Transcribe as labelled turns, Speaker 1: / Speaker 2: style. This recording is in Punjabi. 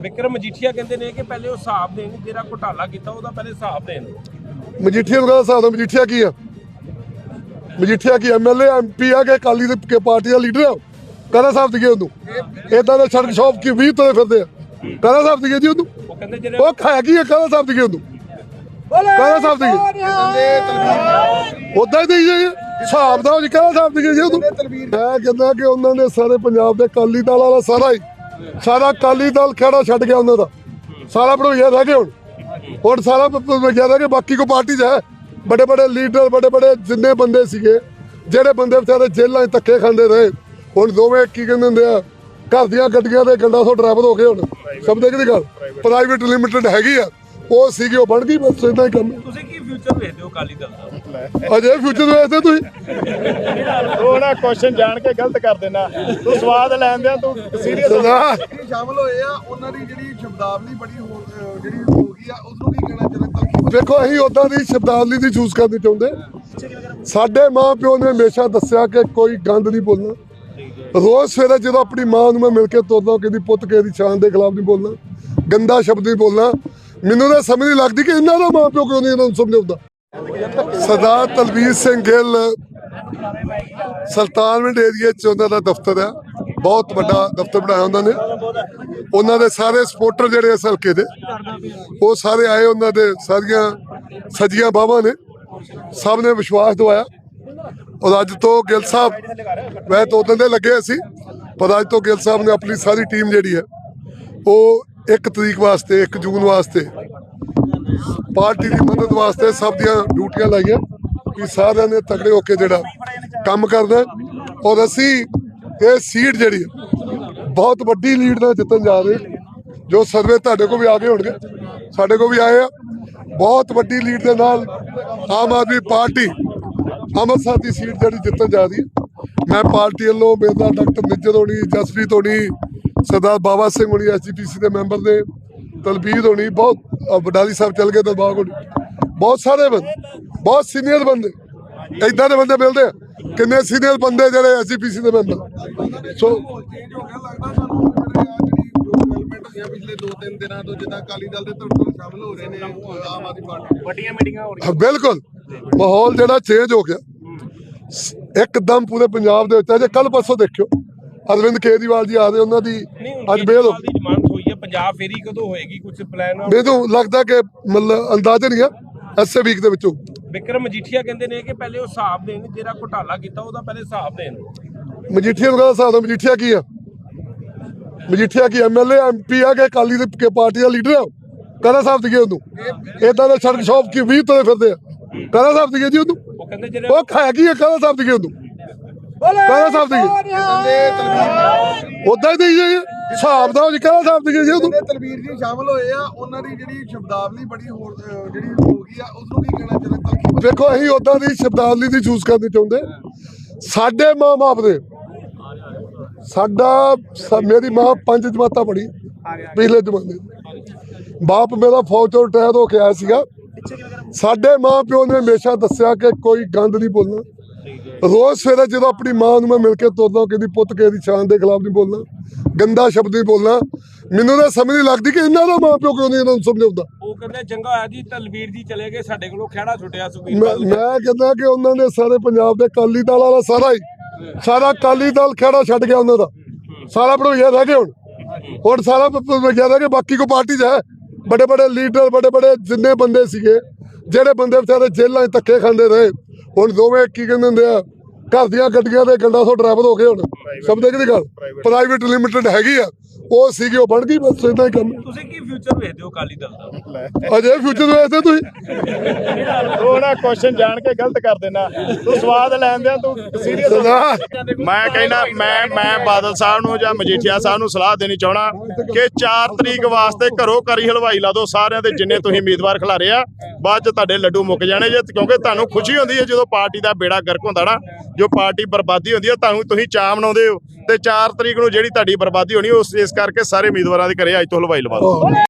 Speaker 1: ਵਿਕਰਮ ਮਜੀਠੀਆ ਕਹਿੰਦੇ ਨੇ ਕਿ ਪਹਿਲੇ ਉਹ ਹਿਸਾਬ ਦੇਣ ਜਿਹੜਾ ਘੁਟਾਲਾ ਕੀਤਾ ਉਹਦਾ ਪਹਿਲੇ ਹਿਸਾਬ ਦੇਣ।
Speaker 2: ਮਜੀਠੀਆ ਨੂੰ ਕਹਿੰਦਾ ਹਿਸਾਬ ਦਾ ਮਜੀਠੀਆ ਕੀ ਆ? ਮਜੀਠੀਆ ਕੀ ਐਮਐਲਏ ਐਮਪੀ ਆ ਕਿ ਅਕਾਲੀ ਦੇ ਕੇ ਪਾਰਟੀ ਦਾ ਲੀਡਰ ਆ ਕਹਿੰਦਾ ਹਿਸਾਬ ਦਿਗੇ ਉਹਨੂੰ। ਇਦਾਂ ਦੇ ਸੜਕ ਸ਼ੌਪ ਕੀ 20 ਤੁਰੇ ਫਿਰਦੇ ਆ? ਕਹਿੰਦਾ ਹਿਸਾਬ ਦਿਗੇ ਜੀ ਉਹਨੂੰ।
Speaker 1: ਉਹ ਕਹਿੰਦੇ ਜਿਹੜੇ
Speaker 2: ਉਹ ਖਾਇਆ ਕੀ ਆ ਕਹਿੰਦਾ ਹਿਸਾਬ ਦਿਗੇ ਉਹਨੂੰ। ਕਹਿੰਦਾ ਹਿਸਾਬ ਦਿਗੇ ਉਦਾਂ ਹੀ ਦੇਈ ਜਾਈਏ। ਹਿਸਾਬ ਦਾ ਉਹ ਕਹਿੰਦਾ ਹਿਸਾਬ ਦਿਗੇ ਜੀ ਉਹਨੂੰ। ਮੈਂ ਕਹਿੰਦਾ ਕਿ ਉਹਨਾਂ ਨੇ ਸਾਰੇ ਪੰਜਾਬ ਦੇ ਅਕਾਲੀ ਦਲ ਵਾਲਾ ਸਾਰਾ ਹੀ ਸਾਰਾ ਅਕਾਲੀ ਦਲ ਖੜਾ ਛੱਡ ਗਿਆ ਉਹਨਾਂ ਦਾ। ਸਾਰਾ ਭੜੋਈਆ ਰਹਿ ਗਏ ਹੁਣ। ਹੁਣ ਸਾਰਾ ਭੜੋਈਆ ਰਹਿ ਗਿਆ ਬਾਕੀ ਕੋ ਪਾਰਟੀ 'ਚ ਹੈ। ਬੜੇ ਬੜੇ ਲੀਡਰ ਬੜੇ ਬੜੇ ਜਿੰਨੇ ਬੰਦੇ ਸੀਗੇ ਜਿਹੜੇ ਬੰਦੇ ਵਿਚਾਰੇ ਜੇਲ੍ਹਾਂ 'ਚ ਧੱਕੇ ਖਾਂਦੇ ਰਹੇ ਹੁਣ ਦੋਵੇਂ ਕੀ ਕਹਿੰਦੇ ਹੁੰਦੇ ਆ ਘਰ ਦੀਆਂ ਗੱਡੀਆਂ ਦੇ ਗੰਡਾ ਸੋ ਡਰਾਈਵਰ ਹੋ ਗਏ ਹੁਣ। ਸਮਝਦੇ ਕਿ ਗੱਲ? ਪ੍ਰਾਈਵੇਟ ਲਿਮਟਿਡ ਹੈਗੀ ਆ। ਉਹ ਸੀਗੀ ਉਹ ਬਣ ਗਈ ਬਸ ਇਦਾਂ ਹੀ ਕੰਮ।
Speaker 1: ਫਿਊਚਰ ਵੇਖਦੇ ਹੋ ਅਕਾਲੀ ਦਲ ਦਾ।
Speaker 2: ਅਜੇ ਫਿਊਚਰ ਵੇਖਦੇ ਤੁਸੀਂ?
Speaker 3: ਨਾ ਕੁਐਸਚਨ ਜਾਣ ਕੇ ਗਲਤ ਕਰ ਦੇਣਾ। ਤੂੰ ਸਵਾਦ ਲੈਂਦੇ ਆ ਤੂੰ ਸੀਰੀਅਸ
Speaker 2: ਸਰਦਾਰ
Speaker 4: ਜਿਹੜੇ ਸ਼ਾਮਲ ਹੋਏ ਆ ਉਹਨਾਂ ਦੀ ਜਿਹੜੀ ਸ਼ਬਦਾਵਲੀ ਬੜੀ ਹੋ ਅਹ ਜਿਹੜੀ ਹੋ ਗਈ ਆ ਉਸ ਨੂੰ ਕੀ ਕਹਿਣਾ ਚਾਹੁੰਦਾ?
Speaker 2: ਵੇਖੋ ਅਸੀਂ ਉਦਾਂ ਦੀ ਸ਼ਬਦਾਵਲੀ ਦੀ ਚੂਜ਼ ਕਰਨੀ ਚਾਹੁੰਦੇ। ਸਾਡੇ ਮਾਂ ਪਿਓ ਨੇ ਹਮੇਸ਼ਾ ਦੱਸਿਆ ਕਿ ਕੋਈ ਗੰਦ ਨਹੀਂ ਬੋਲਣਾ। ਰੋਜ਼ ਸਵੇਰੇ ਜਦੋਂ ਆਪਣੀ ਮਾਂ ਨੂੰ ਮੈਂ ਮਿਲ ਕੇ ਤੁਰਦਾ ਕਹਿੰਦੀ ਪੁੱਤ ਕੇ ਦੀ ਸ਼ਾਨ ਦੇ ਖਿਲਾਫ ਨਹੀਂ ਬੋਲਣਾ। ਗੰਦਾ ਸ਼ਬਦ ਨਹੀਂ ਬੋਲਣਾ। ਮੈਨੂੰ ਤਾਂ ਸਮਝ ਨਹੀਂ ਲੱਗਦੀ ਕਿ ਇਹਨਾਂ ਦਾ ਮਾਂ ਪਿਓ ਕਿਉਂ ਨਹੀਂ ਇਹਨਾਂ ਨੂੰ ਸਮਝਾਉਂਦਾ। ਸਰਦਾਰ ਤਲਵੀਰ ਸਿੰਘ ਗਿੱਲ ਸੁਲਤਾਨਵਿੰਡ ਏਰੀਆ 'ਚ ਉਹਨਾਂ ਦਾ ਦਫ਼ਤਰ ਆ ਬਹੁਤ ਵੱਡਾ ਦਫ਼ਤਰ ਬਣਾਇਆ ਉਹਨਾਂ ਨੇ। ਉਹਨਾਂ ਦੇ ਸਾਰੇ ਸਪੋਰਟਰ ਜਿਹੜੇ ਇਸ ਹਲਕੇ ਦੇ, ਉਹ ਸਾਰੇ ਆਏ ਉਹਨਾਂ ਦੇ, ਸਾਰੀਆਂ ਸਜੀਆਂ ਬਾਹਾਂ ਨੇ। ਸਭ ਨੇ ਵਿਸ਼ਵਾਸ ਦਵਾਇਆ। ਔਰ ਅੱਜ ਤੋਂ ਗਿੱਲ ਸਾਹਿਬ ਵੈ ਤੋਂ ਦੇ ਲੱਗੇ ਅਸੀਂ ਪਰ ਅੱਜ ਤੋਂ ਗਿੱਲ ਸਾਹਿਬ ਨੇ ਆਪਣੀ ਸਾਰੀ ਟੀਮ ਜਿਹੜੀ ਹੈ, ਉਹ ਇੱਕ ਤਰੀਕ ਵਾਸਤੇ 1 ਜੂਨ ਵਾਸਤੇ। ਪਾਰਟੀ ਦੀ ਮਦਦ ਵਾਸਤੇ ਸਭ ਦੀਆਂ ਡਿਊਟੀਆਂ ਲਾਈਆਂ ਕਿ ਸਾਰਿਆਂ ਨੇ ਤਗੜੇ ਹੋ ਕੇ ਜਿਹੜਾ ਕੰਮ ਕਰਨਾ ਔਰ ਅਸੀਂ ਇਹ ਸੀਟ ਜਿਹੜੀ ਬਹੁਤ ਵੱਡੀ ਲੀਡ ਨਾਲ ਜਿੱਤਣ ਜਾ ਰਹੇ ਹਾਂ। ਜੋ ਸਰਵੇ ਤੁਹਾਡੇ ਕੋਲ ਵੀ ਆ ਗਏ ਹੋਣਗੇ, ਸਾਡੇ ਕੋਲ ਵੀ ਆਏ ਆ। ਬਹੁਤ ਵੱਡੀ ਲੀਡ ਦੇ ਨਾਲ ਆਮ ਆਦਮੀ ਪਾਰਟੀ ਅੰਮ੍ਰਿਤਸਰ ਦੀ ਸੀਟ ਜਿਹੜੀ ਜਿੱਤਣ ਜਾ ਰਹੀ ਹੈ। ਮੈਂ ਪਾਰਟੀ ਵੱਲੋਂ ਮੇਰੇ ਨਾਲ ਡਾਕਟਰ ਨਿੱਜਰ ਹੋਣੀ ਜਸਪ੍ਰੀਤ ਹੋਣੀ ਸਰਦਾਰ ਬਾਬਾ ਸਿੰਘ ਹੋਣੀ ਐਸਜੀਪੀਸੀ ਦੇ ਮੈਂਬਰ ਨੇ ਤਲਬੀਰ ਹੋਣੀ ਬਹੁਤ ਵਡਾਲੀ ਸਾਹਿਬ ਚੱਲ ਗਏ ਦਰਬਾਰ ਹੋਣੀ ਬਹੁਤ ਸਾਰੇ ਬੰਦੇ ਬਹੁਤ ਸੀਨੀਅਰ ਬੰਦੇ। ਏਦਾਂ ਦੇ ਬੰਦੇ ਮਿਲਦੇ ਆ ਕਿੰਨੇ ਸੀਨੀਅਰ ਬੰਦੇ ਜਿਹੜੇ ਐਸਜੀਪੀਸੀ ਦੇ ਮੈਂਬਰ ਸੋ
Speaker 4: ਚੇਂਜ ਹੋ ਗਿਆ ਲੱਗਦਾ ਸਾਨੂੰ ਜਿਹੜੇ ਆ ਜਿਹੜੀ ਜੋ ਡਿਵੈਲਪਮੈਂਟ ਹੋਈਆਂ ਪਿਛਲੇ 2-3 ਦਿਨਾਂ ਤੋਂ ਜਿੱਦਾਂ ਅਕਾਲੀ ਦਲ ਦੇ ਧੜਕਣ ਸ਼ਾਮਲ ਹੋ ਰਹੇ ਨੇ ਆਮ ਆਦਮੀ ਪਾਰਟੀ ਦੇ।
Speaker 3: ਵੱਡੀਆਂ ਮੀਟਿੰਗਾਂ ਹੋ
Speaker 2: ਹਾਂ, ਬਿਲਕੁਲ ਮਾਹੌਲ ਜਿਹੜਾ ਚੇਂਜ ਹੋ ਗਿਆ। ਇੱਕਦਮ ਪੂਰੇ ਪੰਜਾਬ ਦੇ ਵਿੱਚ ਅਜੇ ਕੱਲ ਪਰਸੋਂ ਦੇਖਿਓ ਅਰਵਿੰਦ ਕੇਜਰੀਵਾਲ ਜੀ ਆ ਰਹੇ ਉਹਨਾਂ ਦੀ ਅੱਜ ਬੇਲ
Speaker 1: ਦੀ ਜ਼ਮਾਨਤ ਹੋਈ ਹੈ ਪੰਜਾਬ ਫੇਰੀ ਕਦੋਂ ਹੋਏਗੀ ਕੁਝ ਪਲਾਨ
Speaker 2: ਮੈਨੂੰ ਲੱਗਦਾ ਕਿ ਮਤਲਬ ਅੰਦਾਜ਼ਾ ਨਹੀਂ ਆ ਐਸੇ ਵੀਕ ਦੇ ਵਿੱਚੋਂ।
Speaker 1: ਵਿਕਰਮ ਮਜੀਠੀਆ ਕਹਿੰਦੇ ਨੇ ਕਿ ਪਹਿਲੇ ਉਹ ਹਿਸਾਬ ਦੇਣ ਜਿਹੜਾ ਘੁਟਾਲਾ ਕੀਤਾ ਉਹਦਾ ਪਹਿਲੇ ਹਿਸਾਬ ਦੇਣ।
Speaker 2: ਮਜੀਠੀਆ ਕਹਿੰਦਾ ਹਿਸਾਬ ਦਾ ਮਜੀਠੀਆ ਕੀ ਆ? ਮਜੀਠੀਆ ਕੀ ਐਮਐਲਏ ਐਮਪੀ ਆ ਕਿ ਅਕਾਲੀ ਦੇ ਪਾਰਟੀ ਦਾ ਲੀਡਰ ਆ ਕਹਿੰਦਾ ਹਿਸਾਬ ਦਿਗੇ ਉਹਨੂੰ। ਇਦਾਂ ਦੇ ਸੜਕ ਸ਼ੌਪ ਕੀ 20 ਤੁਰੇ ਫਿਰਦੇ ਆ। ਕਹਿੰਦਾ ਹਿਸਾਬ ਦਿਗੇ ਜੀ ਉਹਨੂੰ।
Speaker 1: ਉਹ ਕਹਿੰਦੇ ਜਿਹੜੇ
Speaker 2: ਉਹ ਖਾਇਆ ਕੀ ਆ ਕਹਿੰਦਾ ਹਿਸਾਬ ਦਿਗੇ ਉਹਨੂੰ। ਕਹਿੰਦਾ ਹਿਸਾਬ ਦਿਗੇ ਉਦਾਂ ਹੀ ਦੇਈ ਜਾਈਏ। ਹਿਸਾਬ ਦਾ ਜੀ ਕਹਿੰਦਾ ਹਿਸਾਬ ਦਿਗੇ ਜੀ ਉਹਨੂੰ
Speaker 4: ਜਿਹੜੇ ਤਲਵੀਰ ਜੀ ਸ਼ਾਮਲ ਹੋਏ ਆ ਉਹਨਾਂ ਦੀ ਜਿਹੜੀ ਸ਼ਬਦਾਵਲੀ ਬੜੀ ਹੋ ਅਹ ਜਿਹੜੀ ਹੋ ਗਈ ਆ ਉਸ ਨੂੰ ਕੀ ਕਹਿਣਾ ਚਾਹੁੰਦਾ?
Speaker 2: ਵੇਖੋ ਅਸੀਂ ਉਦਾਂ ਦੀ ਸ਼ਬਦਾਵਲੀ ਦੀ ਚੂਜ਼ ਕਰਨੀ ਚਾਹੁੰਦੇ। ਸਾਡੇ ਮਾਂ ਬਾਪ ਦੇ। ਸਾਡਾ ਮੇਰੀ ਮਾਂ ਪੰਜ ਜਮਾਤਾਂ ਪੜ੍ਹੀ ਪਿਛਲੇ ਜ਼ਮਾਨੇ। ਬਾਪ ਮੇਰਾ ਫੌਜ ਤੋਂ ਰਿਟਾਇਰ ਹੋ ਕੇ ਆਇਆ ਸੀਗਾ। ਸਾਡੇ ਮਾਂ ਪਿਓ ਨੇ ਹਮੇਸ਼ਾ ਦੱਸਿਆ ਕਿ ਕੋਈ ਗੰਦ ਨਹੀਂ ਬੋਲਣਾ। ਰੋਜ਼ ਸਵੇਰੇ ਜਦੋਂ ਆਪਣੀ ਮਾਂ ਨੂੰ ਮੈਂ ਮਿਲ ਕੇ ਤੁਰਦਾ ਕਹਿੰਦੀ ਪੁੱਤ ਕੇ ਦੀ ਸ਼ਾਨ ਦੇ ਖਿਲਾਫ ਨਹੀਂ ਬੋਲਣਾ ਗੰਦਾ ਸ਼ਬਦ ਨਹੀਂ ਬੋਲਣਾ ਮੈਨੂੰ ਤਾਂ ਸਮਝ ਨਹੀਂ ਲੱਗਦੀ ਕਿ ਇਹਨਾਂ ਦਾ ਮਾਂ ਪਿਓ ਕਿਉਂ ਨਹੀਂ ਇਹਨਾਂ ਨੂੰ ਸਮਝਾਉਂਦਾ।
Speaker 1: ਉਹ ਕਹਿੰਦੇ ਚੰਗਾ ਹੋਇਆ ਜੀ ਤਲਵੀਰ ਜੀ ਚਲੇ ਗਏ ਸਾਡੇ ਕੋਲੋਂ ਖਹਿੜਾ ਛੁੱਟਿਆ ਸੁਖੀਰ
Speaker 2: ਮੈਂ ਕਹਿੰਦਾ ਕਿ ਉਹਨਾਂ ਨੇ ਸਾਰੇ ਪੰਜਾਬ ਦੇ ਅਕਾਲੀ ਦਲ ਵਾਲਾ ਸਾਰਾ ਹੀ ਸਾਰਾ ਅਕਾਲੀ ਦਲ ਖੜਾ ਛੱਡ ਗਿਆ ਉਹਨਾਂ ਦਾ। ਸਾਰਾ ਭੜੋਈਆ ਰਹਿ ਗਏ ਹੁਣ। ਹੁਣ ਸਾਰਾ ਭੜੋਈਆ ਰਹਿ ਗਿਆ ਬਾਕੀ ਕੋ ਪਾਰਟੀ 'ਚ ਹੈ। ਬੜੇ ਬੜੇ ਲੀਡਰ ਬੜੇ ਬੜੇ ਜਿੰਨੇ ਬੰਦੇ ਸੀਗੇ ਜਿਹੜੇ ਬੰਦੇ ਵਿਚਾਰੇ ਜੇਲ੍ਹਾਂ 'ਚ ਧੱਕੇ ਖਾਂਦੇ ਰਹੇ ਹੁਣ ਦੋਵੇਂ ਕੀ ਕਹਿੰਦੇ ਹੁੰਦੇ ਆ ਘਰ ਦੀਆਂ ਗੱਡੀਆਂ ਦੇ ਗੰਡਾ ਸੋ ਡਰਾਈਵਰ ਹੋ ਗਏ ਹੁਣ। ਸਮਝਦੇ ਕਿ ਗੱਲ? ਪ੍ਰਾਈਵੇਟ ਲਿਮਟਿਡ ਹੈਗੀ ਆ। ਉਹ ਸੀਗੀ ਉਹ ਬਣ ਗਈ ਬਸ ਇਦਾਂ ਹੀ ਕੰਮ।
Speaker 1: ਤੁਸੀਂ ਕੀ ਫਿਊਚਰ ਵੇਖਦੇ ਹੋ ਅਕਾਲੀ ਦਲ ਦਾ?
Speaker 2: ਅਜੇ ਫਿਊਚਰ ਵੇਖਦੇ ਤੁਸੀਂ?
Speaker 3: ਨਾ ਕੁਐਸਚਨ ਜਾਣ ਕੇ ਗਲਤ ਕਰ ਦੇਣਾ। ਤੂੰ ਸਵਾਦ ਲੈਂਦੇ ਆ ਤੂੰ ਸੀਰੀਅਸ ਮੈਂ ਕਹਿੰਦਾ ਮੈਂ ਮੈਂ ਬਾਦਲ ਸਾਹਿਬ ਨੂੰ ਜਾਂ ਮਜੀਠੀਆ ਸਾਹਿਬ ਨੂੰ ਸਲਾਹ ਦੇਣੀ ਚਾਹਣਾ ਕਿ 4 ਤਰੀਕ ਵਾਸਤੇ ਘਰੋਂ ਕਰੀ ਹਲਵਾਈ ਲਾ ਦਿਓ ਸਾਰਿਆਂ ਦੇ ਜਿੰਨੇ ਤੁਸੀਂ ਉਮੀਦਵਾਰ ਖਿਲਾਰੇ ਆ। ਬਾਅਦ ਚ ਤੁਹਾਡੇ ਲੱਡੂ ਮੁੱਕ ਜਾਣੇ ਜੇ ਕਿਉਂਕਿ ਤੁਹਾਨੂੰ ਖੁਸ਼ੀ ਹੁੰਦੀ ਹੈ ਜਦੋਂ ਪਾਰਟੀ ਦਾ ਬੇੜਾ ਗਰਕ ਹੁੰਦਾ ਨਾ ਜੋ ਪਾਰਟੀ ਬਰਬਾਦੀ ਹੁੰਦੀ ਹੈ ਤੁਹਾਨੂੰ ਤੁਸੀਂ ਚਾਅ ਮਨਾਉਂਦੇ ਹੋ ਤੇ 4 ਤਰੀਕ ਨੂੰ ਜਿਹੜੀ ਤੁਹਾਡੀ ਬਰਬਾਦੀ ਹੋਣੀ ਉਸ ਇਸ ਕਰਕੇ ਸਾਰੇ ਉਮੀਦਵਾਰਾਂ ਦੇ ਘਰੇ ਅੱਜ ਤੋਂ ਹਲਵਾਈ ਲਵਾ ਦਿਓ।